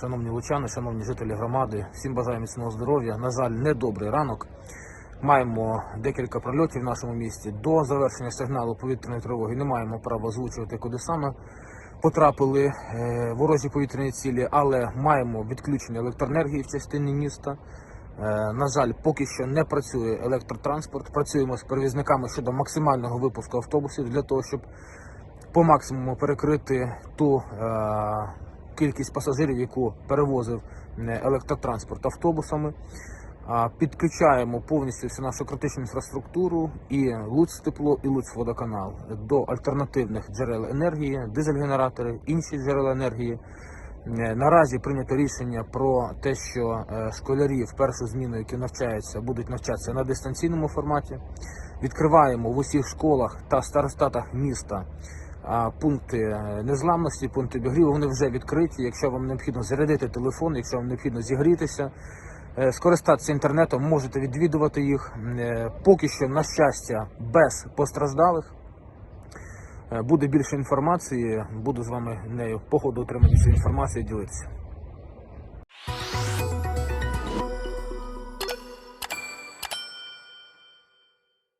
шановні лучани, шановні жителі громади, всім бажаю міцного здоров'я. На жаль, недобрий ранок. Маємо декілька прольотів в нашому місті. До завершення сигналу повітряної тривоги не маємо права озвучувати, куди саме потрапили е, ворожі повітряні цілі, але маємо відключення електроенергії в частині міста. Е, На жаль, поки що не працює електротранспорт. Працюємо з перевізниками щодо максимального випуску автобусів для того, щоб по максимуму перекрити ту е, кількість пасажирів, яку перевозив е, електротранспорт автобусами. Підключаємо повністю всю нашу критичну інфраструктуру і Луцтепло, і Луцводоканал до альтернативних джерел енергії, дизель-генератори, інші джерела енергії. Е, Наразі прийнято рішення про те, що е, школярі в першу зміну, які навчаються, будуть навчатися на дистанційному форматі. Відкриваємо в усіх школах та старостатах міста пункти е, незламності, пункти обігріву. Вони вже відкриті. Якщо вам необхідно зарядити телефон, якщо вам необхідно зігрітися, е, скористатися інтернетом, можете відвідувати їх. Е, Поки що, на щастя, без постраждалих. Буде більше інформації, буду з вами нею по ходу отримання цієї інформації ділитися.